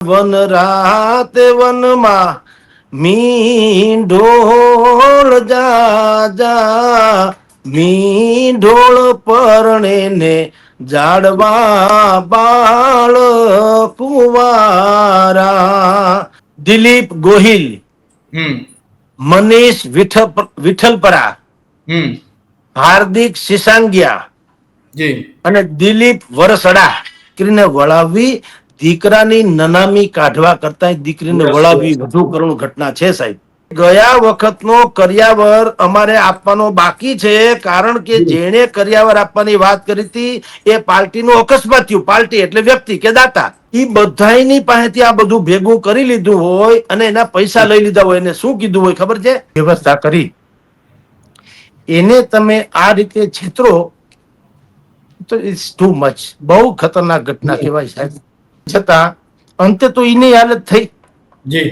One રાતે વનમાં મીંઢોળ જા મી ઢોળ પરણે ને જાડવા બાળ કુવારા. દિલીપ ગોહિલ મનીષ વિઠલ વિઠ્ઠલપરા. હાર્દિક સિસાંગિયા અને દિલીપ વરસડા. કરીને વળાવવી દીકરાની નનામી કાઢવા કરતા દીકરીને વળાવવી વધુ કરુણ ઘટના છે સાહેબ. ગયા વખતનો કર્યાવર અમારે આપવાનો બાકી છે કારણ કે જેણે કર્યાવર આપવાની વાત કરી હતી એ પાર્ટીનું અકસ્માત થયું. પાર્ટી એટલે વ્યક્તિ કે દાતા. એ બધાની પાસેથી આ બધું ભેગું કરી લીધું હોય અને એના પૈસા લઈ લીધા હોય એને શું કીધું હોય ખબર છે? વ્યવસ્થા કરી. એને તમે આ રીતે છેતરો તો ઇટ્સ ટુ મચ બહુ ખતરનાક ઘટના કહેવાય સાહેબ. છતાં અંતે તો એની હાલત થઈ. જી.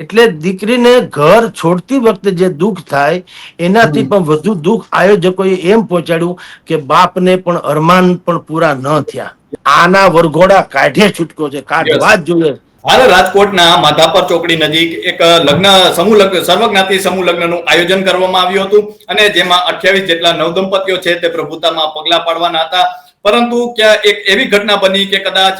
એટલે દીકરીને ઘર છોડતી વખતે જે દુઃખ થાય એનાથી પણ વધુ દુઃખ આયોજકોએ એમ પહોંચાડ્યું કે બાપને પણ અરમાન પણ પૂરા ન થયા. આના વરઘોડા કાઢે છૂટકો છે કાઢવા જ જોઈએ. હાલ રાજકોટના માધાપર ચોકડી નજીક એક લગ્ન સમૂહ લગ્ન સર્વજ્ઞાતિ સમૂહ લગ્નનું આયોજન કરવામાં આવ્યું હતું અને જેમાં અઠ્યાવીસ જેટલા નવદંપતિઓ છે તે પ્રભુતામાં પગલા પાડવાના હતા. પરંતુ ક્યાં એક એવી ઘટના બની કે કદાચ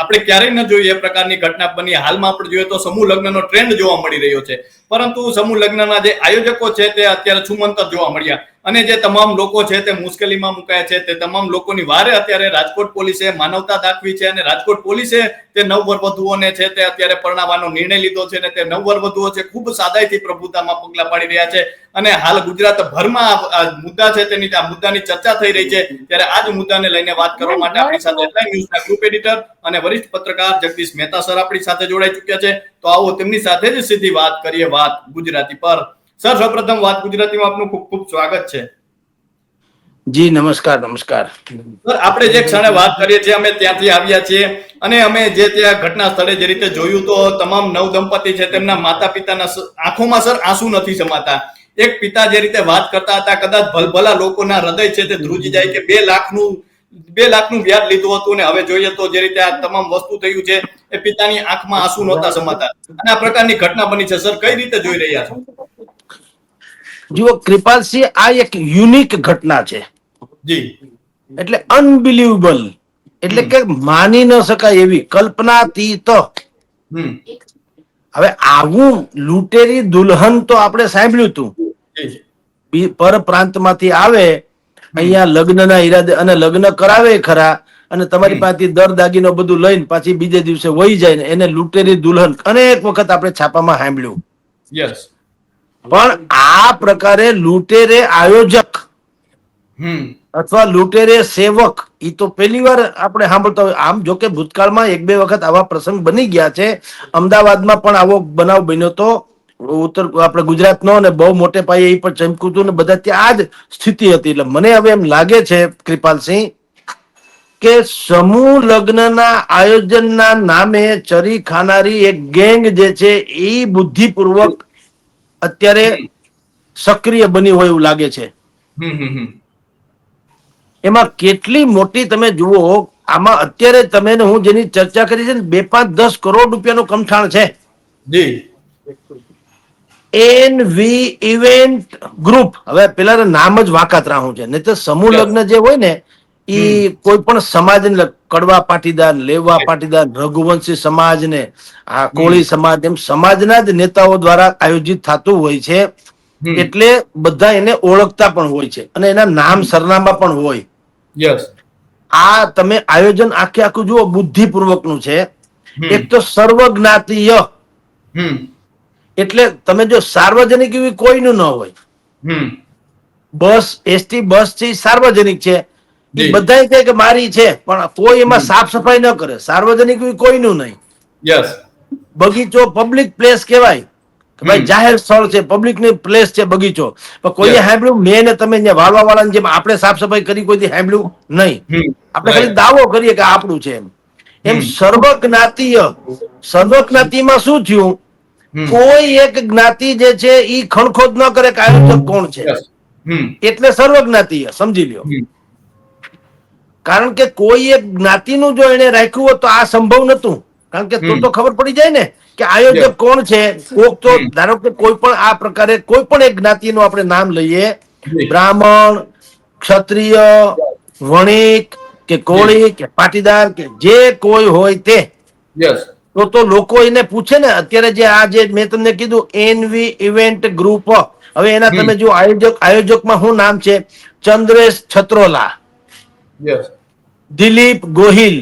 આપણે ક્યારેય ન જોઈએ એ પ્રકારની ઘટના બની. હાલમાં આપણે જોઈએ તો સમૂહ લગ્નનો ટ્રેન્ડ જોવા મળી રહ્યો છે. પરંતુ સમૂહ લગ્નના જે આયોજકો છે તે અત્યારે છુમંતર જોવા મળ્યા. અને જે તમામ લોકો છે તે મુશ્કેલીમાં મુકાયા છે તે તમામ લોકોની વારે અત્યારે રાજકોટ પોલીસે માનવતા દાખવી છે અને રાજકોટ પોલીસે તે નવવર વધુઓને છે તે અત્યારે પરણાવવાનો નિર્ણય લીધો છે અને તે નવવર વધુઓ છે ખૂબ સાદાઈથી પ્રભુતામાં પગલા પાડી રહ્યા છે. અને હાલ ગુજરાત ભરમાં આ- આ મુદ્દા છે તેની આ મુદ્દાની ચર્ચા થઈ રહી છે. ત્યારે આ જ મુદ્દાને લઈને વાત કરવા માટે આપણી સાથે હેડલાઇન ન્યૂઝના ગ્રુપ એડિટર અને વરિષ્ઠ પત્રકાર જગદીશ મહેતા સર આપણી સાથે જોડાઈ ચૂક્યા છે. તો આવો તેમની સાથે જ સીધી વાત કરીએ વાત ગુજરાતી પર. સર સૌપ્રથમ વાત ગુજરાતીમાં આપનું ખૂબ ખૂબ સ્વાગત છે. જી નમસ્કાર નમસ્કાર. સર આપણે જે ક્ષણે વાત કરીએ છીએ અમે ત્યાંથી આવ્યા છીએ અને અમે જે ત્યાં ઘટના સ્થળે જે રીતે જોયું તો તમામ નવ દંપતી છે તેમના માતા પિતાના આંખોમાં સર આંસુ નથી સમાતા એક પિતા જે રીતે વાત કરતા હતા કદાચ ભલભલા લોકોના હૃદય છે તે ધ્રુજી જાય કે બે લાખનું બે લાખનું વ્યાજ લીધું હતું અને હવે જોઈએ તો જે રીતે આ તમામ વસ્તુ થયું છે એ પિતાની આંખમાં આંસુ નહોતા સમાતા અને આ પ્રકારની ઘટના બની છે. સર કઈ રીતે જોઈ રહ્યા છો? જુઓ કૃપાલસિંહ આ એક યુનિક ઘટના છે. જી. એટલે અનબિલીવેબલ એટલે કે માની ન શકાય એવી કલ્પનાતીત. હવે આવું લૂંટેરી દુલ્હન તો આપણે સાંભળ્યું હતું. પર પ્રાંતમાંથી આવે અહીંયા લગ્નના ઈરાદે અને લગ્ન કરાવે ખરા અને તમારી પાસેથી દર દાગીનો બધું લઈને પાછી બીજે દિવસે વહી જાય ને એને લૂંટેરી દુલ્હન અનેક વખત આપણે છાપામાં સાંભળ્યું. યસ પણ આ પ્રકારે લૂંટેરે આયોજક અથવા લૂંટેરે સેવક એ તો પહેલી વાર આપણે સાંભળતા હોય. આમ જો કે ભૂતકાળમાં એક બે વખત આવા પ્રસંગ બની ગયા છે. અમદાવાદમાં પણ આવો બનાવ બન્યો તો ઉત્તર આપણે ગુજરાતનો અને બહુ મોટે પાયે એ પણ ચમક્યું હતું ને બધા ત્યાં આ જ સ્થિતિ હતી. એટલે મને હવે એમ લાગે છે કૃપાલસિંહ કે સમૂહ લગ્નના આયોજનના નામે ચરી ખાનારી એક ગેંગ જે છે એ બુદ્ધિપૂર્વક અત્યારે સક્રિય બની હોય એવું લાગે છે. એમાં કેટલી મોટી તમે જુઓ આમાં અત્યારે તમે હું જેની ચર્ચા કરી છે બે પાંચ દસ કરોડ રૂપિયાનું કમઠાણ છે. એન વી ઇવેન્ટ ગ્રુપ હવે પેલા નામ જ વાકાત રાહું છે. નહીં તો સમૂહ લગ્ન જે હોય ને એ કોઈ પણ સમાજને કડવા પાટીદાર લેવા પાટીદાર રઘુવંશી સમાજને આ કોળી સમાજ એમ સમાજના જ નેતાઓ દ્વારા આયોજિત થતું હોય છે. એટલે બધા એને ઓળખતા પણ હોય છે અને એના નામ સરનામા પણ હોય. આ તમે આયોજન આખે આખું જુઓ બુદ્ધિપૂર્વકનું છે. એક તો સર્વજ્ઞાતીય. એટલે તમે જો સાર્વજનિક એવી કોઈનું ન હોય. બસ એસટી બસ છે સાર્વજનિક છે. બધા કહે કે મારી છે પણ કોઈ એમાં સાફ સફાઈ ન કરે. સાર્વજનિક કોઈનું નહીં. યસ. બગીચો પબ્લિક પ્લેસ કહેવાય. ભાઈ જાહેર સ્થળ છે પબ્લિકની પ્લેસ છે બગીચો. પણ કોઈએ. સાંભળ્યું? મેં ને તમે ત્યાં વાળવા વાળાની જેમ આપણે સાફ સફાઈ કરી કોઈ સાંભળ્યું નહીં. આપણે ખાલી દાવો કરીએ કે આપણું છે એમ. એમ. સર્વજ્ઞાતીય સર્વજ્ઞાતિમાં શું થયું? કોઈ એક જ્ઞાતિ જે છે એ ખણખોદ ન કરે કે આયોજક કોણ છે. એટલે સર્વજ્ઞાતીય સમજી લ્યો. કારણ કે કોઈ એક જ્ઞાતિનું જો એને રાખ્યું હોત તો આ સંભવ નતું કારણ કે તો તો ખબર પડી જાય ને કે આયોજક કોણ છે કોક તો ધારો કે કોઈ પણ આ પ્રકારે કોઈ પણ એક જ્ઞાતિનું આપણે નામ લઈએ બ્રાહ્મણ ક્ષત્રિય વણિક કે કોળી કે પાટીદાર કે જે કોઈ હોય તે. તો તો લોકો એને પૂછે ને અત્યારે જે આ જે મેં તમને કીધું એનવી ઇવેન્ટ ગ્રુપ હવે એના તમે જો આયોજક આયોજકમાં શું નામ છે? ચંદ્રેશ છત્રોલા. યસ દિલીપ ગોહિલ.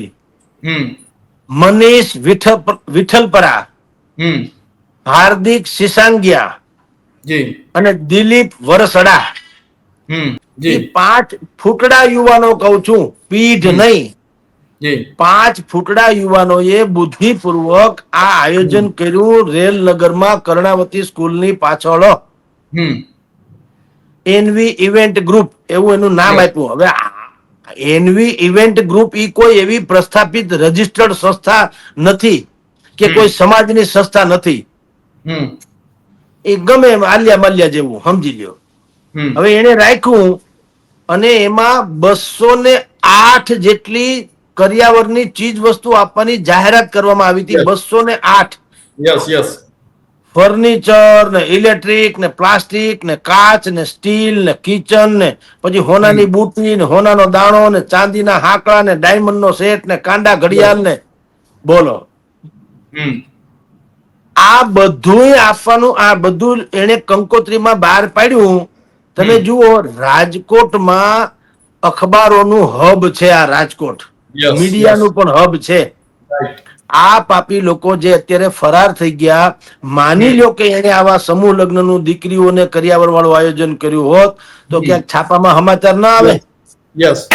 મનીષ વિઠપ વિઠ્ઠલપરા. હાર્દિક સિસાંગિયા અને દિલીપ વરસડા. પાંચ ફૂટડા યુવાનો કઉ છું પીઢ નહીં. પાંચ ફૂટડા યુવાનોએ બુદ્ધિપૂર્વક આ આયોજન કર્યું રેલનગરમાં કર્ણાવતી સ્કૂલની પાછળ. એનવી ઇવેન્ટ ગ્રુપ એવું એનું નામ આપ્યું. હવે એનવી ઇવેન્ટ ગ્રુપ ઈ કોઈ એવી પ્રસ્થાપિત રજિસ્ટર્ડ સંસ્થા નથી કે કોઈ સમાજની સંસ્થા નથી. એ ગમે એમ આલિયા માલ્યા જેવું સમજી લ્યો. હવે એને રાખ્યું અને એમાં બસો ને આઠ જેટલી કર્યાવરની ચીજ વસ્તુ આપવાની જાહેરાત કરવામાં આવી હતી બસો ને આઠ. યસ યસ ફર્નિચર ને ઇલેક્ટ્રિક ને પ્લાસ્ટિક ને કાચ ને સ્ટીલ ને કિચન ને પછી હોનાની બુટી ને હોનાનો દાણો ને ચાંદીના હાકડા ને ડાયમંડ નો સેટ ને કાંડા ઘડિયાળ ને. બોલો. આ બધું આપવાનું આ બધું એને કંકોત્રીમાં બહાર પાડ્યું. તમે જુઓ રાજકોટમાં અખબારોનું હબ છે આ રાજકોટ. મીડિયાનું પણ હબ છે. આ પાપી લોકો જે અત્યારે ફરાર થઈ ગયા માની લો કે એને આવા સમૂહ લગ્નનું દીકરીઓને કરિયાવર વાળું આયોજન કર્યું હોત તો ક્યાંક છાપામાં સમાચાર ના આવે? યસ.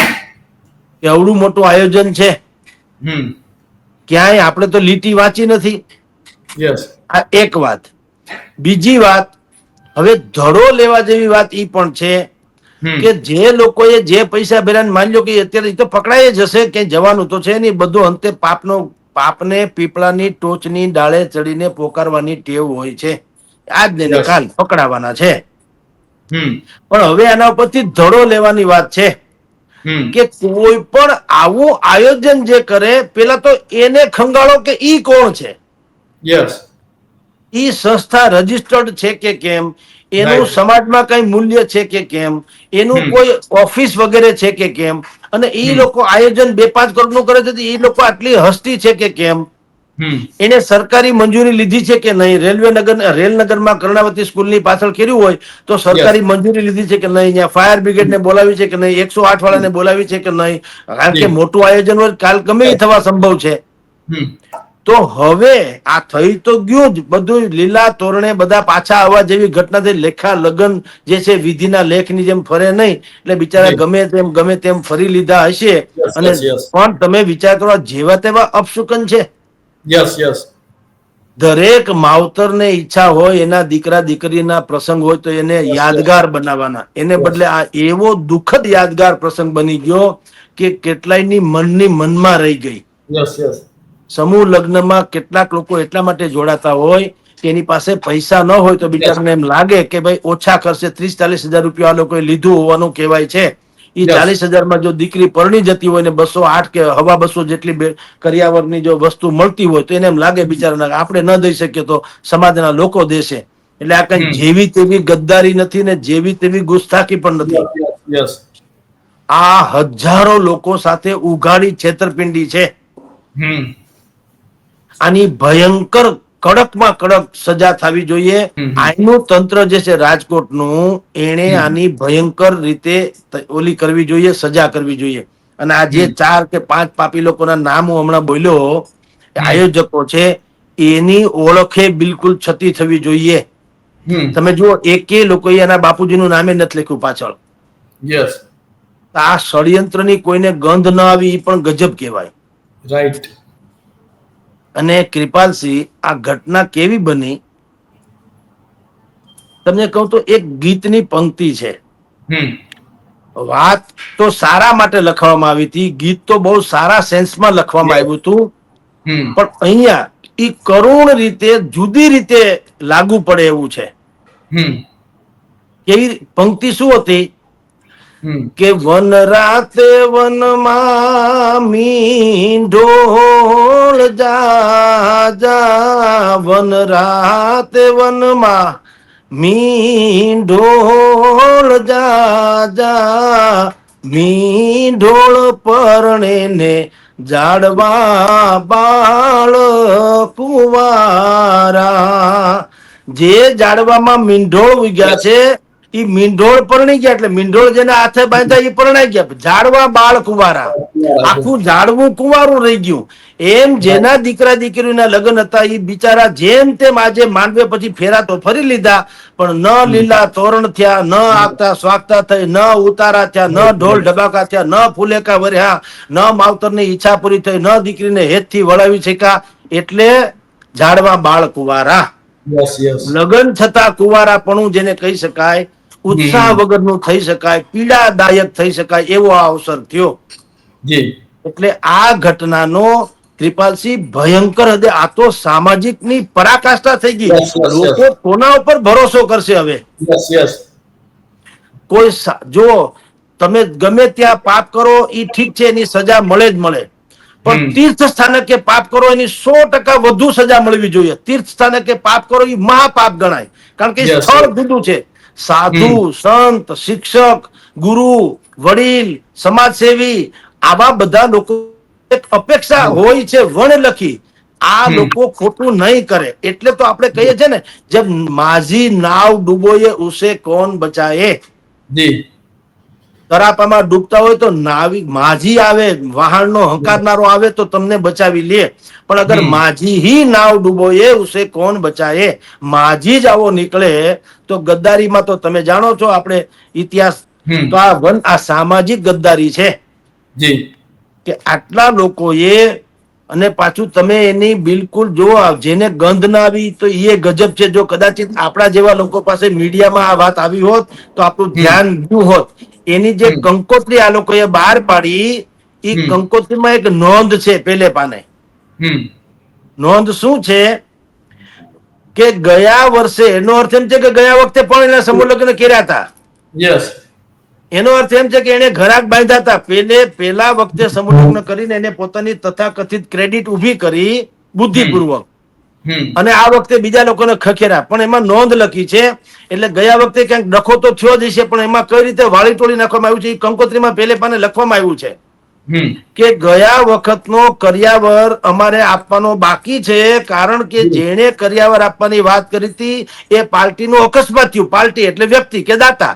એવડું મોટું આયોજન છે. ક્યાંય આપણે તો લીટી વાંચી નથી. યસ. આ એક વાત. બીજી વાત હવે ધડો લેવા જેવી વાત ઈ પણ છે કે જે લોકોએ જે પૈસા ભર્યા માની લો કે અત્યારે તો પકડાય જ હશે કે જવાનું તો છે નહીં બધું અંતે પાપનો પાપને પીપળાની ટોચની ડાળે ચડીને પોકારવાની ટેવ હોય છે. આજ ને. કાલ પકડાવાના છે. પણ હવે આના ઉપરથી ધડો લેવાની વાત છે. કે કોઈ પણ આવું આયોજન જે કરે પેલા તો એને ખંગાળો કે ઈ કોણ છે? યસ ઈ સંસ્થા રજિસ્ટર્ડ છે કે કેમ? એનું સમાજમાં કઈ મૂલ્ય છે કે કેમ? એનું કોઈ ઓફિસ વગેરે છે કે કેમ? અને એ લોકો આયોજન બે પાંચ કરોડનું કરે છે એ લોકો આટલી હસ્તી છે કે કેમ? એને સરકારી મંજૂરી લીધી છે કે નહીં? રેલવે નગર રેલનગરમાં કર્ણાવતી સ્કૂલની પાછળ કર્યું હોય તો સરકારી મંજૂરી લીધી છે કે નહીં? ફાયર બ્રિગેડને બોલાવી છે કે નહીં? એકસો આઠ વાળાને બોલાવી છે કે નહીં? કારણ કે મોટું આયોજન હોય કાલ ગમે થવા સંભવ છે. તો હવે આ થઈ તો ગયું જ. બધું લીલા તોરણે બધા પાછા આવવા જેવી ઘટના થઈ. લેખા લગન જે છે વિધિના લેખની જેમ ફરે નહીં. એટલે બિચારા ગમે તેમ ગમે તેમ ફરી લીધા હશે. અને. પણ તમે વિચાર કરો જેવા તેવા અપશુકન છે. યસ યસ દરેક માવતરને ઈચ્છા હોય એના દીકરા દીકરીના પ્રસંગ હોય તો એને યાદગાર બનાવવાના. એને બદલે આ એવો દુઃખદ યાદગાર પ્રસંગ બની ગયો કે કેટલાયની મનની મનમાં રહી ગઈ. યસ યસ સમૂહ લગ્નમાં કેટલાક લોકો એટલા માટે જોડાતા હોય કે એની પાસે પૈસા ન હોય તો બિચારાને એમ લાગે કે ભાઈ ઓછા ખર્ચે ત્રીસ ચાલીસ હજાર રૂપિયા આ લોકોએ લીધું હોવાનું કહેવાય છે. એ. ચાલીસ હજારમાં જો દીકરી પરણી જતી હોય ને બસો આઠ કે હવા બસો જેટલી કરિયાવરની જો વસ્તુ મળતી હોય તો એને એમ લાગે બિચારાને આપણે ન દઈ શકીએ તો સમાજના લોકો દેશે. એટલે આ કઈ જેવી તેવી ગદ્દારી નથી ને જેવી તેવી ગુસ્તાખી પણ નથી. આ હજારો લોકો સાથે ઉઘાડી છેતરપિંડી છે. આની ભયંકર કડકમાં કડક સજા થવી જોઈએ. આનું તંત્ર જે છે રાજકોટનું એણે આની ભયંકર રીતે ઓલી કરવી જોઈએ સજા કરવી જોઈએ. અને આ જે ચાર કે પાંચ પાપી લોકોના નામ હું હમણાં બોલ્યો આયોજકો છે એની ઓળખે બિલકુલ છતી થવી જોઈએ. તમે જુઓ એકે લોકોએ એના બાપુજીનું નામે નથી લખ્યું પાછળ. યસ આ ષડયંત્રની કોઈને ગંધ ન આવી એ પણ ગજબ કહેવાય. રાઈટ અને કૃપાલસિંહ આ ઘટના કેવી બની? તમને કહું તો એક ગીતની પંક્તિ છે. વાત તો સારા માટે લખવામાં આવી હતી ગીત તો બહુ સારા સેન્સમાં લખવામાં આવ્યું હતું. પણ અહીંયા એ કરુણ રીતે જુદી રીતે લાગુ પડે એવું છે. કેવી પંક્તિ શું હતી? કે વન રાતે વનમાં મીંઢોળ જા જા વન રાતે વનમાં મીંઢોળ જા જા મીંઢોળ પરણે ને જાડવા બાળ કુવારા. જે જાડવામાં મીંઢોળ ઉગ્યા છે ઈ મીંઢોળ પરણી ગયા એટલે મીંઢોળ જેને હાથે બાંધ્યા એ પરણાઈ ગયા. ઝાડવા બાળ કુવારા. આખું ઝાડવું કુવારું રહી ગયું. એમ જેના દીકરા દીકરીના લગ્ન હતા એ બિચારા જેમ તેમ આજે માંડવે પછી ફેરા તો ફરી લીધા પણ ન લીલા તોરણ થયા ન આગતા સ્વાગતા થઈ ન ઉતારા થયા ન ઢોલ ઢબાકા થયા ન ફુલેકા વર્યા ન માવતરની ઈચ્છા પૂરી થઈ ન દીકરીને હેતથી વળાવી શક્યા એટલે ઝાડવા બાળ કુવારા. લગ્ન છતાં કુવારાપણું જેને કહી શકાય ઉત્સાહ વગરનું થઈ શકાય પીડાદાયક થઈ શકાય એવો આ અવસર થયો. એટલે આ ઘટનાનો કૃપાલસિંહ ભયંકર હદે આ તો સામાજિકની પરાકાષ્ઠા થઈ ગઈ. લોકો કોના ઉપર ભરોસો કરશે હવે? કોઈ જો તમે ગમે ત્યાં પાપ કરો એ ઠીક છે એની સજા મળે જ મળે. પણ તીર્થ સ્થાનકે પાપ કરો એની સો ટકા વધુ સજા મળવી જોઈએ. તીર્થ સ્થાનકે પાપ કરો એ મહાપાપ ગણાય. કારણ કે સ્થળ. જુદું છે. સાધુ સંત શિક્ષક ગુરુ વડીલ સમાજસેવી આવા બધા લોકો એક અપેક્ષા હોય છે વણ લખી. આ લોકો ખોટું નહીં કરે. એટલે તો આપણે કહીએ છીએ ને જેમ માઝી નાવ ડૂબોયે ઉસે કોણ બચાયે? જી. તરાપામાં ડૂબતા હોય તો નાવી માજી આવે વહાણનો હંકારનારો આવે તો તમને બચાવી લે. પણ અગર માજી હી નાવ એ ઉસે કોણ બચાએ માજી જ આવો નીકળે તો ગદ્દારીમાં તો તમે જાણો છો આપણે ઇતિહાસ તો આ વન આ સામાજિક ગદ્દારી છે. જી. કે આટલા લોકોએ અને પાછું તમે એની બિલકુલ જો જેને ગંધ ના આવી તો એ ગજબ છે. જો કદાચિત આપણા જેવા લોકો પાસે મીડિયામાં આ વાત આવી હોત તો આપણું ધ્યાન ગયું હોત. એની જે કંકોત્રી આ લોકોએ બહાર પાડી એ કંકોત્રીમાં એક નોંધ છે પેલે પાને. નોંધ શું છે? કે ગયા વર્ષે એનો અર્થ એમ છે કે ગયા વખતે પણ એના સમૂહ લગ્ન કર્યા હતા. યસ એનો અર્થ એમ છે કે એને ઘરાક બાંધ્યા હતા. પેલે પેલા વખતે સમૂહ લગ્ન કરીને એને પોતાની તથાકથિત ક્રેડિટ ઊભી કરી બુદ્ધિપૂર્વક. અને આ વખતે બીજા લોકોને ખખેરા. પણ એમાં નોંધ લખી છે એટલે ગયા વખતે ક્યાંક ડખો તો થયો જ છે પણ એમાં કઈ રીતે વાળી ટોળી નાખવામાં આવ્યું છે એ કંકોત્રીમાં પેલે પાને લખવામાં આવ્યું છે. કે ગયા વખતનો કર્યાવર અમારે આપવાનો બાકી છે કારણ કે જેણે કરિયાવર આપવાની વાત કરી હતી એ પાર્ટીનું અકસ્માત થયું. પાર્ટી એટલે વ્યક્તિ કે દાતા.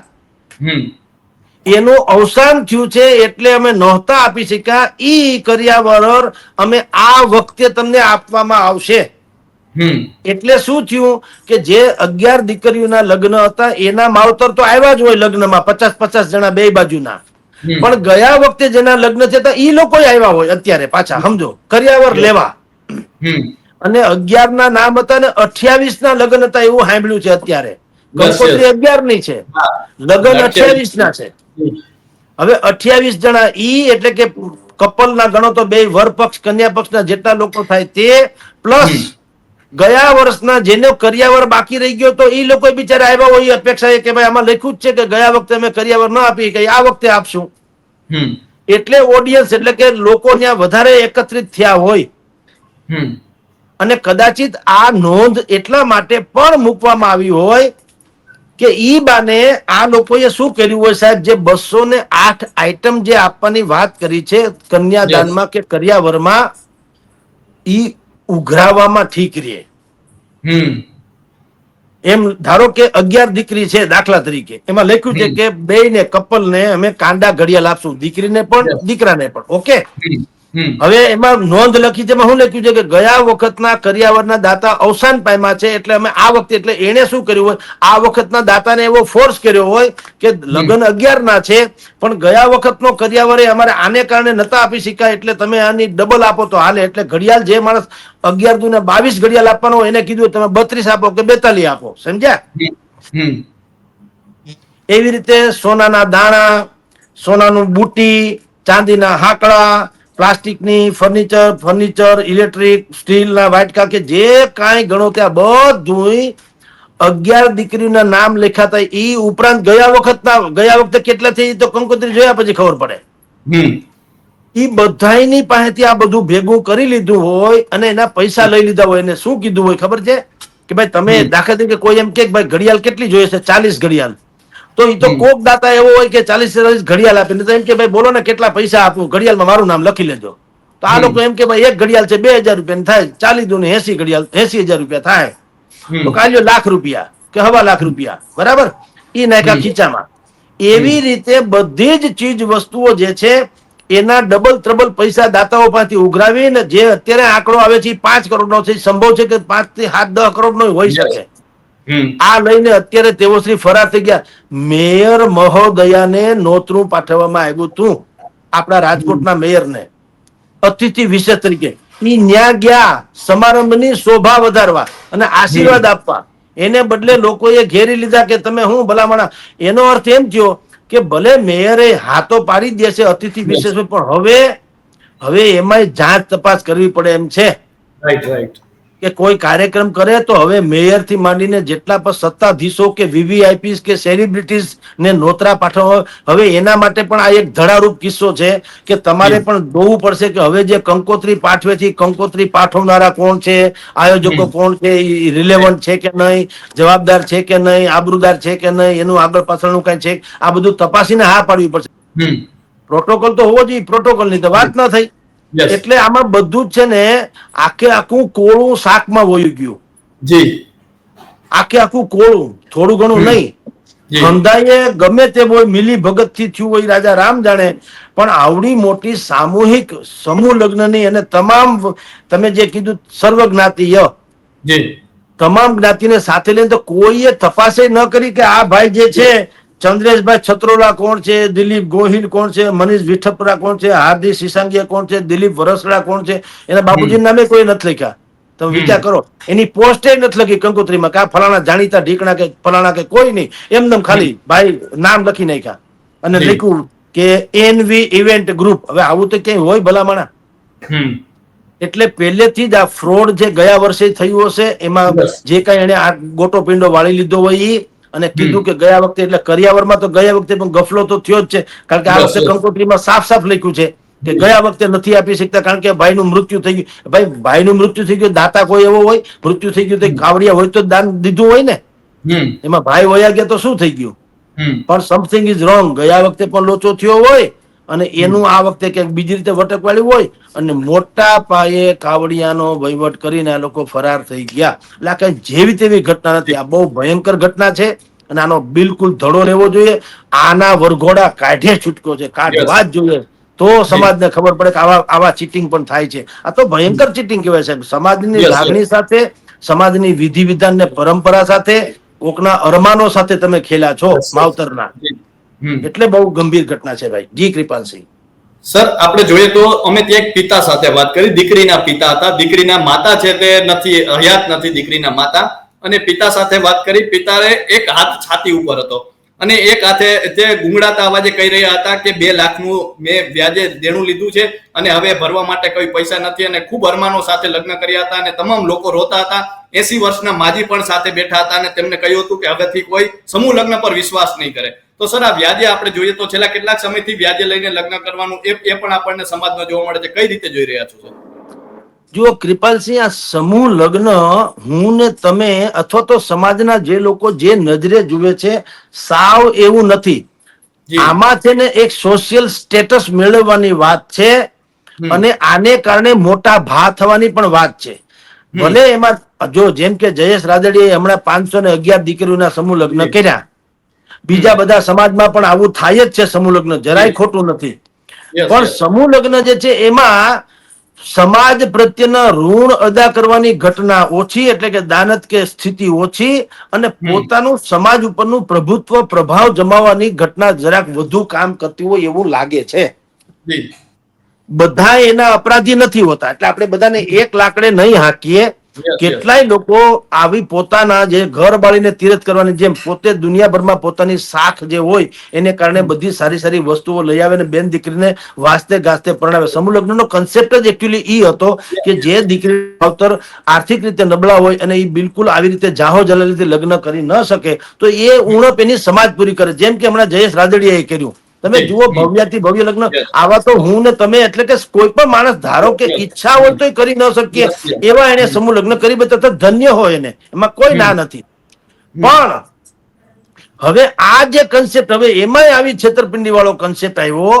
એનું અવસાન થયું છે એટલે અમે નહોતા આપી શક્યા. ઈ કર્યાવર અમે આ વખતે તમને આપવામાં આવશે. એટલે શું થયું કે જે અગિયાર દીકરીઓના લગ્ન હતા એના માવતર તો આવ્યા જ હોય લગ્નમાં પચાસ પચાસ જણા બે બાજુના. પણ ગયા વખતે જેના લગ્ન થતા એ લોકો આવ્યા હોય અત્યારે પાછા સમજો. કર્યાવર લેવા. અને અગિયાર ના નામ હતા ને અઠ્યાવીસ ના લગ્ન હતા એવું સાંભળ્યું છે અત્યારે. કંકોત્રી અગિયારની છે. લગ્ન અઠ્યાવીસ. ના છે. હવે અઠ્યાવીસ જણા ઈ એટલે કે કપલ ના ગણો તો બે વર પક્ષ કન્યા પક્ષના જેટલા લોકો થાય તે પ્લસ. ગયા વર્ષના જેનો કરિયાવર બાકી રહી ગયો તો એ લોકો બિચારા આવ્યા હોય અપેક્ષા એ કે ભાઈ આમાં લખ્યું જ છે કે ગયા વખતે અમે કરિયાવર ન આપી કે આ વખતે આપશું. એટલે ઓડિયન્સ એટલે કે લોકો ત્યાં વધારે એકત્રિત થયા હોય. અને કદાચિત આ નોંધ એટલા માટે પણ મૂકવામાં આવી હોય કે ઈ બાને આ લોકોએ શું કર્યું હોય સાહેબ? જે બસો ને આઠ આઈટમ જે આપવાની વાત કરી છે કન્યાદાનમાં કે કરિયાવરમાં ઈ ઉઘરાવવામાં ઠીક રહે. હમ. એમ ધારો કે અગિયાર દીકરી છે દાખલા તરીકે એમાં લખ્યું છે કે બે ને કપલ ને અમે કાંડા ઘડિયાળ આપશું દીકરીને પણ. દીકરાને પણ ઓકે? હવે એમાં નોંધ લખી છે શું લખ્યું છે કે ગયા વખતના કરિયાવરના દાતા અવસાન પામ્યા છે એટલે અમે આ વખતે એટલે એને શું કર્યું હોય? આ વખતના દાતાને એવો ફોર્સ કર્યો હોય કે લગ્ન અગિયાર ના છે પણ ગયા વખતનો કરિયાવર અમારે આને કારણે નતા આપી શક્યા એટલે તમે આની ડબલ આપો તો હાલે. એટલે ઘડિયાળ જે માણસ અગિયાર દુ ને બાવીસ ઘડિયાળ આપવાનો હોય એને કીધું તમે બત્રીસ આપો કે બેતાલીસ આપો. સમજ્યા? એવી રીતે સોનાના દાણા સોનાનું બુટી ચાંદીના હાકડા પ્લાસ્ટિકની ફર્નિચર ફર્નિચર ઇલેક્ટ્રિક સ્ટીલના વાટકા કે જે કાંઈ ગણો ત્યાં બધું અગિયાર દીકરીના નામ લેખાતા ઈ ઉપરાંત ગયા વખતના ગયા વખતે કેટલા થઈ તો કંકોત્રી જોયા પછી ખબર પડે. એ બધાની પાસેથી આ બધું ભેગું કરી લીધું હોય અને એના પૈસા લઈ લીધા હોય એને શું કીધું હોય ખબર છે? કે ભાઈ તમે દાખલા તરીકે કોઈ એમ કે કે ભાઈ ઘડિયાળ કેટલી જોઈએ છે? ચાલીસ ઘડિયાળ. તો એ તો કોક દાતા એવો હોય કે ચાલીસ ચાલીસ ઘડિયાળ આપે. નહીં તો એમ કે ભાઈ બોલો ને કેટલા પૈસા આપું? ઘડિયાળમાં મારું નામ લખી લેજો. તો આ લોકો એમ કે ભાઈ એક ઘડિયાળ છે બે હજાર રૂપિયા થાય. ચાલી દુ ને એસી ઘડિયાળ એસી હજાર રૂપિયા થાય. તો કાલ્યો લાખ રૂપિયા કે હવા લાખ રૂપિયા. બરાબર? એ નાખ્યા. ખીચામાં. એવી રીતે બધી જ ચીજ વસ્તુઓ જે છે એના ડબલ ત્રબલ પૈસા દાતાઓ પાસેથી ઉઘરાવીને જે અત્યારે આંકડો આવે છે એ પાંચ કરોડનો છે સંભવ છે કે પાંચથી સાત દસ કરોડનો હોઈ Yes. શકે. આ લઈને અત્યારે તેઓ શ્રી ફરાર થઈ ગયા. મેયર મહોદયાને નોતરું પાઠવવામાં આવ્યું હતું આપણા રાજકોટના મેયરને. અતિથિ વિશેષ તરીકે. ઈ ન્યા ગયા સમારંભની શોભા વધારવા અને આશીર્વાદ આપવા. એને બદલે લોકોએ ઘેરી લીધા કે તમે હું ભલામણા? એનો અર્થ એમ થયો કે ભલે મેયરે હાથો પાડી દે છે અતિથિ વિશેષ પણ હવે હવે એમાંય જાંચ તપાસ કરવી પડે એમ છે. રાઈટ રાઈટ કે કોઈ કાર્યક્રમ કરે તો હવે મેયરથી માંડીને જેટલા પણ સત્તાધીશો કે વીવીઆઈપી કે સેલિબ્રિટીઝ ને નોતરા પાઠવવા હવે એના માટે પણ આ એક ધડારૂપ કિસ્સો છે કે તમારે પણ જોવું પડશે કે હવે જે કંકોત્રી પાઠવે છે કંકોત્રી પાઠવનારા કોણ છે આયોજકો કોણ છે રિલેવન્ટ છે કે નહીં જવાબદાર છે કે નહીં આબરૂદાર છે કે નહીં એનું આગળ પાછળનું કઈ છે? આ બધું તપાસીને હા પાડવી પડશે. પ્રોટોકોલ તો હોવો જોઈએ પ્રોટોકોલની તો વાત ન થઈ. એટલે આમાં બધું જ છે ને આખે આખું કોળું શાકમાં વયું ગયું. જી. આખે આખું કોળું થોડું ઘણું નહીં. ધંધાએ ગમે તે હોય મિલી ભગતથી થયું હોય રાજા રામ જાણે પણ આવડી મોટી સામૂહિક સમૂહ લગ્નની અને તમામ તમે જે કીધું સર્વ જ્ઞાતિય જી. તમામ જ્ઞાતિને સાથે લઈને તો કોઈએ તપાસે ન કરી કે આ ભાઈ જે છે ચંદ્રેશભાઈ છત્રોલા કોણ છે? દિલીપ ગોહિલ કોણ છે? મનીષ વિઠપરા કોણ છે? હાર્દિક સિસાંગિયા કોણ છે? દિલીપ વરસડા કોણ છે? એના બાપુજી નામે કોઈ નથી લખ્યા. તમે વિચાર કરો એની પોસ્ટે નથી લખી કંકોત્રીમાં કા ફલાણા જાણીતા ઢીકણા કે ફલાણા કે કોઈ નહીં. એમનેમ ખાલી ભાઈ નામ લખી નાખ્યા. અને. લખ્યું કે એનવી ઇવેન્ટ ગ્રુપ હવે આવું તો ક્યાંય હોય ભલામણા એટલે પહેલેથી જ આ ફ્રોડ જે ગયા વર્ષે થયું હશે એમાં જે કઈ એને આ ગોટો પિંડો વાળી લીધો હોય ઈ અને કીધું કે ગયા વખતે એટલે કરિયાવરમાં તો ગયા વખતે પણ ગફલો તો થયો જ છે. કારણ કે આ વખતે કંકોત્રીમાં સાફ સાફ લખ્યું છે કે ગયા વખતે નથી આપી શકતા કારણ કે ભાઈનું મૃત્યુ થઈ ગયું. ભાઈ ભાઈનું મૃત્યુ થઈ ગયું દાતા કોઈ એવો હોય મૃત્યુ થઈ ગયું તો કાવડિયા હોય તો દાન દીધું હોય ને? એમાં ભાઈ વયા ગયા તો શું થઈ ગયું? પણ સમથિંગ ઇઝ રોંગ ગયા વખતે પણ લોચો થયો હોય અને એનું આ વખતે ક્યાંક બીજી રીતે વટકવાળ્યું હોય અને મોટા પાયે કાવડિયાનો વહીવટ કરીને આ લોકો ફરાર થઈ ગયા. એટલે આ કઈ જેવી તેવી ઘટના નથી. આ બહુ ભયંકર ઘટના છે અને આનો બિલકુલ ધડો લેવો જોઈએ. આના વરઘોડા કાઢે છૂટકો છે. કાઢવા જ જોઈએ. તો સમાજને ખબર પડે કે આવા આવા ચીટિંગ પણ થાય છે. આ તો ભયંકર ચીટિંગ કહેવાય સાહેબ. સમાજની લાગણી સાથે સમાજની વિધિ વિધાન ને પરંપરા સાથે કોકના અરમાનો સાથે તમે ખેલા છો. માવતરના. એટલે બહુ ગંભીર ઘટના છે ભાઈ. જી કૃપાલસિંહ સર આપણે જોઈએ તો અમે ત્યાં એક પિતા સાથે વાત કરી. દીકરીના પિતા હતા. દીકરીના માતા છે તે નથી હયાત નથી દીકરીના માતા. અને પિતા સાથે વાત કરી. પિતાએ એક હાથ છાતી ઉપર હતો. અને એક હાથે તે ગુંગળાતા અવાજે કહી રહ્યા હતા કે બે લાખનું મેં વ્યાજે દેણું લીધું છે અને હવે ભરવા માટે કોઈ પૈસા નથી અને ખૂબ અરમાનો સાથે લગ્ન કર્યા હતા અને તમામ લોકો રોતા હતા. એસી વર્ષના માજી પણ સાથે બેઠા હતા અને તેમને કહ્યું હતું કે હવેથી કોઈ સમૂહ લગ્ન પર વિશ્વાસ નહીં કરે. તો સર, આ વ્યાજે આપણે જોઈએ તો છેલ્લા કેટલાક સમયથી વ્યાજે લઈને લગ્ન કરવાનું એ પણ આપણને સમાજમાં જોવા મળે છે. કઈ રીતે જોઈ રહ્યા છો, સર? જો કૃપાલસિંહ આ સમૂહ લગ્ન હું ને તમે અથવા તો સમાજના જે લોકો જે નજરે જુએ છે સાવ એવું નથી. આમાં છે ને એક સોશિયલ સ્ટેટસ મેળવવાની વાત છે અને આને કારણે મોટા ભા થવાની પણ વાત છે. ભલે એમાં જો જેમ કે જયેશ રાદડીએ હમણાં પાંચસો ને અગિયાર દીકરીઓના સમૂહ લગ્ન કર્યા. બીજા બધા સમાજમાં પણ આવું થાય જ છે સમૂહ લગ્ન. જરાય ખોટું નથી. પણ સમૂહ લગ્ન જે છે એમાં સમાજ પ્રત્યેના ઋણ અદા કરવાની ઘટના ઓછી એટલે કે દાનત કે સ્થિતિ ઓછી અને પોતાનું સમાજ ઉપરનું પ્રભુત્વ પ્રભાવ જમાવવાની ઘટના જરાક વધુ કામ કરતી હોય એવું લાગે છે. બધા એના અપરાધી નથી હોતા. એટલે આપણે બધાને એક લાકડે નહીં હાકીએ. કેટલાય લોકો આવી પોતાના જે ઘર બાળીને તીરથ કરવાની જેમ પોતે દુનિયાભરમાં પોતાની શાખ જે હોય એને કારણે બધી સારી સારી વસ્તુઓ લઈ આવે ને બેન દીકરીને વાસ્તે ગાસ્તે પરણાવે. સમૂહ લગ્નનો કન્સેપ્ટ જ એકચ્યુઅલી ઈ હતો કે જે દીકરી માવતર આર્થિક રીતે નબળા હોય અને એ બિલકુલ આવી રીતે જાહો જલાલીથી લગ્ન કરી ન શકે, તો એ ઉણપ એની સમાજ પૂરી કરે. જેમ કે હમણાં જયેશ રાદડિયાએ કર્યું. તમે જુઓ ભવ્યાથી ભવ્ય લગ્ન. આવા તો હું ને તમે એટલે કે કોઈ પણ માણસ ધારો કે ઈચ્છા હોય તો કરી ન શકીએ. એવા એને સમૂહ લગ્ન કરી બધા ધન્ય હોય એને. એમાં કોઈ ના નથી. પણ હવે આ જે કન્સેપ્ટ હવે એમાંય આવી છેતરપિંડી વાળો કન્સેપ્ટ આવ્યો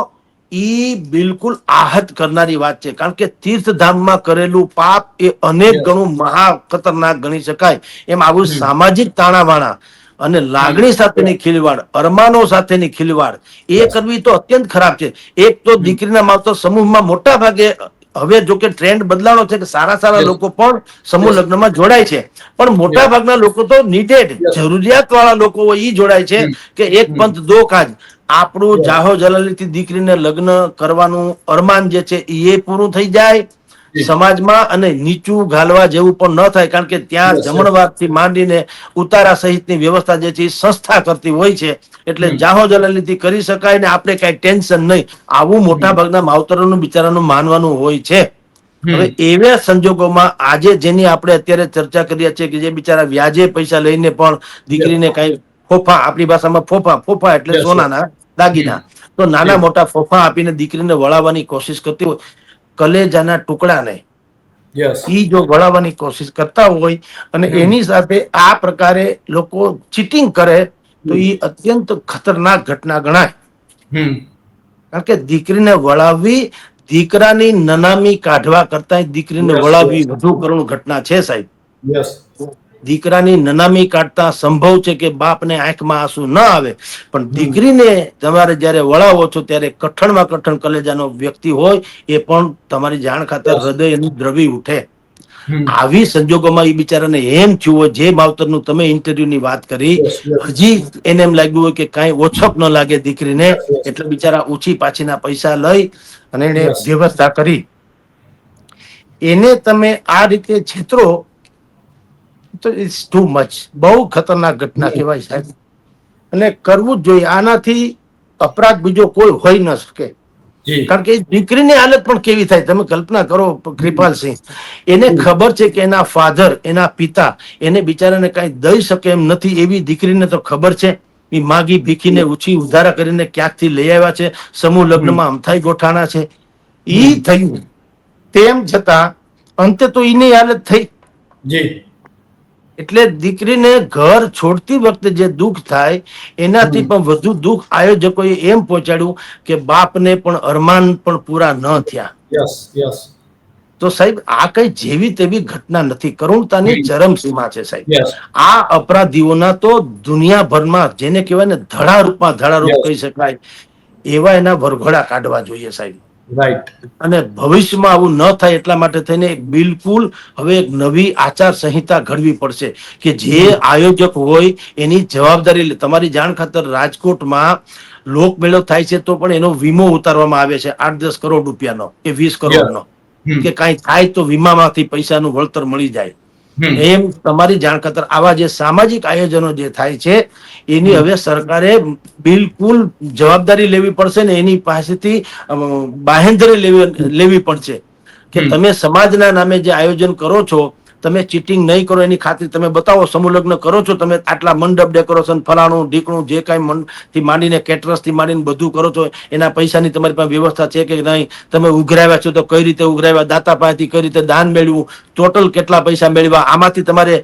ઈ બિલકુલ આહત કરનારી વાત છે. કારણ કે તીર્થધામમાં કરેલું પાપ એ અનેક ગણું મહા ખતરનાક ગણી શકાય. એમ આવું. સામાજિક તાણાવાણા અને લાગણી સાથેની ખીલવાડ અરમાનો સાથેની ખીલવાડ એ કરવી તો અત્યંત ખરાબ છે. એક તો દીકરીના માવતર સમૂહમાં મોટા ભાગે હવે જો કે ટ્રેન્ડ બદલાણો છે કે સારા સારા લોકો પણ સમૂહ લગ્નમાં જોડાય છે. પણ મોટા ભાગના લોકો તો નીડેડ જરૂરિયાત વાળા લોકો હોય ઈ જોડાય છે કે એક પંથ દો કાજ. આપણું જાહો જાહો જલાલીથી દીકરીને લગ્ન કરવાનું અરમાન જે છે એ પૂરું થઈ જાય. સમાજમાં અને નીચું ઘાલવા જેવું પણ ન થાય કારણ કે ત્યાં yes. માંડીને ઉતારા સહિતની વ્યવસ્થા જે છે એ સંસ્થા કરતી હોય છે. એટલે જાહો જલાલીથી કરી શકાય ને આપણે કઈ ટેન્શન નહીં. આવું મોટા ભાગના માવતરોનું બિચારાનું માનવાનું હોય છે. હવે એવા સંજોગોમાં આજે જેની આપણે અત્યારે ચર્ચા કરીએ છીએ કે જે બિચારા વ્યાજે પૈસા લઈને પણ દીકરીને કઈ ફોફા આપણી ભાષામાં ફોફા ફોફા એટલે. સોનાના દાગીના. તો નાના મોટા ફોફા આપીને દીકરીને વળાવવાની કોશિશ કરતી હોય. કલેજાના ટુકડાને એ જો વળાવવાની કોશિશ કરતા હોય અને એની સાથે આ પ્રકારે લોકો ચીટિંગ કરે તો એ અત્યંત ખતરનાક ઘટના ગણાય. કારણ કે દીકરીને વળાવવી દીકરાની નનામી કાઢવા કરતા દીકરીને વળાવવી વધુ કરુણ ઘટના છે સાહેબ. દીકરાની નનામી કાઢતા સંભવ છે કે બાપને આંખમાં આંસુ ન આવે. પણ દીકરીને તમારે જ્યારે વળાવો છો ત્યારે કઠણમાં કઠણ કલેજાનો વ્યક્તિ હોય એ પણ તમારી જાણ ખાતર હૃદય એનું દ્રવી ઉઠે. આવી સંજોગોમાં એ બિચારાને એમ થયું હોય જે માવતરનું તમે ઇન્ટરવ્યુ ની વાત કરી. હજી એને એમ લાગ્યું હોય કે કાંઈ ઓછપ ન લાગે દીકરીને. એટલે બિચારા ઓછી પાછીના પૈસા લઈ અને એને વ્યવસ્થા કરી. એને તમે આ રીતે છેતરો તો ઇટ્સ ટુ મચ બહુ ખતરનાક ઘટના કહેવાય સાહેબ. અને કરવું જ જોઈએ. આનાથી અપરાધ બીજો કોઈ હોઈ ન શકે. કારણ કે દીકરીની હાલત પણ કેવી થાય? તમે કલ્પના કરો કૃપાલસિંહ એને ખબર છે કે એના ફાધર એના પિતા એને બિચારાને કઈ દઈ શકે એમ નથી. એવી દીકરીને તો ખબર છે. એ માગી ભીખીને ઉછી ઉધારા કરીને ક્યાંકથી લઈ આવ્યા છે? સમૂહ લગ્નમાં અમથાઈ ગોઠાણા છે. ઈ થયું. તેમ છતાં અંતે તો એની હાલત થઈ. જી. એટલે દીકરીને ઘર છોડતી વખતે જે દુઃખ થાય એનાથી પણ વધુ દુઃખ આયોજકોએ એમ પહોંચાડ્યું કે બાપને પણ અરમાન પણ પૂરા ન થયા. તો સાહેબ આ કઈ જેવી તેવી ઘટના નથી. કરુણતાની. ચરમસીમા છે સાહેબ. આ અપરાધીઓના તો દુનિયાભરમાં જેને કહેવાય ને ધડા રૂપમાં ધડા રૂપ કહી શકાય એવા એના વરઘોડા કાઢવા જોઈએ સાહેબ. Right. અને ભવિષ્યમાં આવું ન થાય એટલા માટે થઈને બિલકુલ હવે એક નવી આચાર સંહિતા ઘડવી પડશે કે જે આયોજક હોય એની જવાબદારી તમારી જાણ ખાતર રાજકોટમાં લોકમેળો થાય છે તો પણ એનો વીમો ઉતારવામાં આવે છે આઠ દસ કરોડ રૂપિયાનો કે વીસ કરોડનો. કે કાંઈ થાય તો વીમામાંથી પૈસાનું વળતર મળી જાય. એમ તમારી જાણ ખાતર આવા જે સામાજિક આયોજનો જે થાય છે એની હવે સરકારે બિલકુલ જવાબદારી લેવી પડશે ને એની પાસેથી બાહેંધરી લેવી લેવી પડશે. કે તમે સમાજના નામે જે આયોજન કરો છો તમે ચીટિંગ નહીં કરો, એની ખાતરી તમે બતાવો. સમૂહલગ્ન કરો છો, તમે આટલા મંડપ ડેકોરેશન ફલાણું, ઢીકણું, જે કાંઈ થી માંડીને કેટરસથી માંડીને બધું કરો છો, એના પૈસાની તમારી પાસે વ્યવસ્થા છે કે નહીં? તમે ઉઘરાવ્યા છો તો કઈ રીતે ઉઘરાવ્યા? દાતા પાસેથી કઈ રીતે દાન મેળવ્યું? ટોટલ કેટલા પૈસા મેળવ્યા? આમાંથી તમારે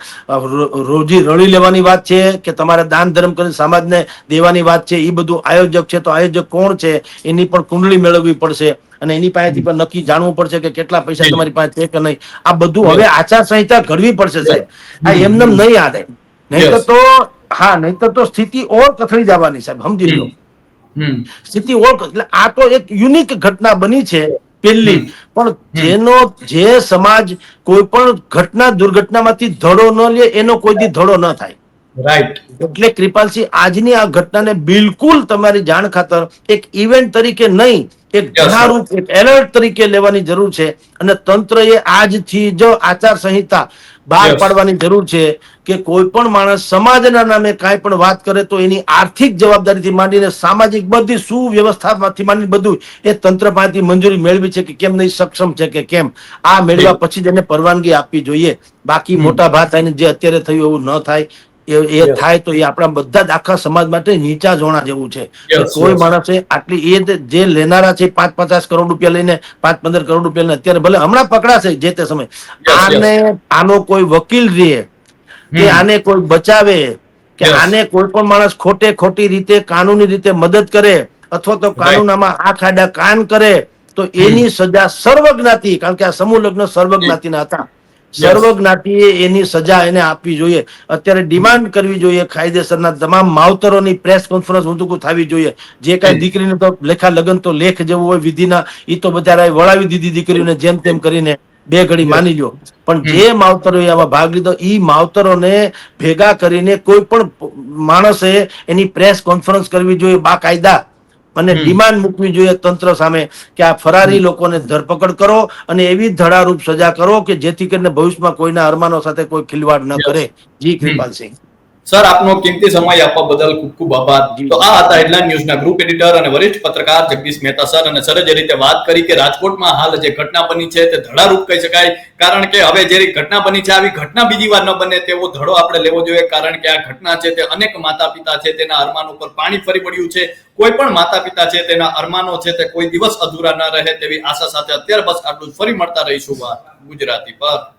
રોજી રળી લેવાની વાત છે કે તમારે દાન ધર્મ કરીને સમાજને દેવાની વાત છે? એ બધું આયોજક છે, તો આયોજક કોણ છે? એની પણ કુંડળી મેળવવી પડશે. અને એની પાસેથી પણ નક્કી જાણવું પડશે કે કેટલા પૈસા તમારી પાસે છે કે નહીં. આ બધું હવે આચાર સંહિતા ઘડવી પડશે સાહેબ. આ એમને નહીં યાદ નહીં તો હા નહીં તો સ્થિતિ ઓર કથળી જવાની સાહેબ સમજી લો. સ્થિતિ ઓર એટલે આ તો એક યુનિક ઘટના બની છે પહેલી. પણ જેનો જે સમાજ કોઈ પણ ઘટના દુર્ઘટનામાંથી ધડો ન લે એનો કોઈ દી ધડો ન થાય. રાઈટ એટલે કૃપાલસિંહ આજની આ ઘટનાને બિલકુલ તમારી જાણ ખાતર એક ઇવેન્ટ તરીકે નહીં એક ધનારૂપ એક એલર્ટ તરીકે લેવાની જરૂર છે અને તંત્રએ આજથી જ આચાર સંહિતા બહાર પાડવાની જરૂર છે કે કોઈ પણ માણસ સમાજના નામે કાંઈ પણ વાત કરે તો એની આર્થિક જવાબદારીથી માંડીને સામાજિક બધી સુવ્યવસ્થામાંથી માંડીને બધું એ તંત્ર પાસેથી મંજૂરી મેળવી છે કે કેમ નહીં સક્ષમ છે કે કેમ? આ મેળવ્યા પછી જ એને પરવાનગી આપવી જોઈએ. બાકી મોટા ભાત થઈને જે અત્યારે થયું એવું ન થાય. એ થાય તો એ આપણા બધા જ આખા સમાજ માટે નીચા જોણા જેવું છે. કોઈ માણસે આટલી એ જે લેનારા છે પાંચ પચાસ કરોડ રૂપિયા લઈને પાંચ પંદર કરોડ રૂપિયા લઈને અત્યારે ભલે હમણાં પકડાશે જે તે સમય આને આનો કોઈ વકીલ રે કે આને કોઈ બચાવે કે આને કોઈ પણ માણસ ખોટે ખોટી રીતે કાનૂની રીતે મદદ કરે અથવા તો કાનૂનામાં આ ખાડા કાન કરે તો એની સજા સર્વજ્ઞાતિ કારણ કે આ સમૂહ લગ્ન સર્વજ્ઞાતિના હતા. સર્વજ્ઞાતિએ એની સજા એને આપવી જોઈએ. અત્યારે ડિમાન્ડ કરવી જોઈએ કાયદેસરના તમામ માવતરોની પ્રેસ કોન્ફરન્સ ઊંધું થવી જોઈએ. જે કાંઈ દીકરીને તો લેખા લગ્ન તો લેખ જેવું હોય વિધિના એ તો બધા વળાવી દીધી દીકરીઓને જેમ તેમ કરીને બે ઘડી માની લો પણ જે માવતરો આમાં ભાગ લીધો ઈ માવતરોને ભેગા કરીને કોઈ પણ માણસે એની પ્રેસ કોન્ફરન્સ કરવી જોઈએ બાકાયદા અને ડિમાન્ડ મૂકવી જોઈએ તંત્ર સામે કે આ ફરારી લોકોને ધરપકડ કરો અને એવી ધડારૂપ સજા કરો કે જેથી કરીને ભવિષ્યમાં કોઈના અરમાનો સાથે કોઈ ખિલવાડ ન કરે. જી. કૃપાલસિંહ. સર આપનો કિંમતી સમય આપવા બદલ ખૂબ ખૂબ આભાર. તો આ હતા હેડલાઇન ન્યૂઝના ગ્રુપ એડિટર અને વરિષ્ઠ પત્રકાર જગદીશ મહેતા સર. અને સરે જે રીતે વાત કરી કે રાજકોટમાં હાલ જે ઘટના બની છે તે ધડારૂપ કહી શકાય. કારણ કે હવે જે ઘટના બની છે આવી ઘટના બીજી વાર ન બને તેવો ધડો આપણે લેવો જોઈએ. કારણ કે આ ઘટના છે તે અનેક માતા પિતા છે તેના અરમાન ઉપર પાણી ફરી પડ્યું છે. કોઈ પણ માતા પિતા છે તેના અરમાનો છે તે કોઈ દિવસ અધૂરા ન રહે તેવી આશા સાથે અત્યારે બસ આટલું ફરી મળતા રહીશું ગુજરાતી પર.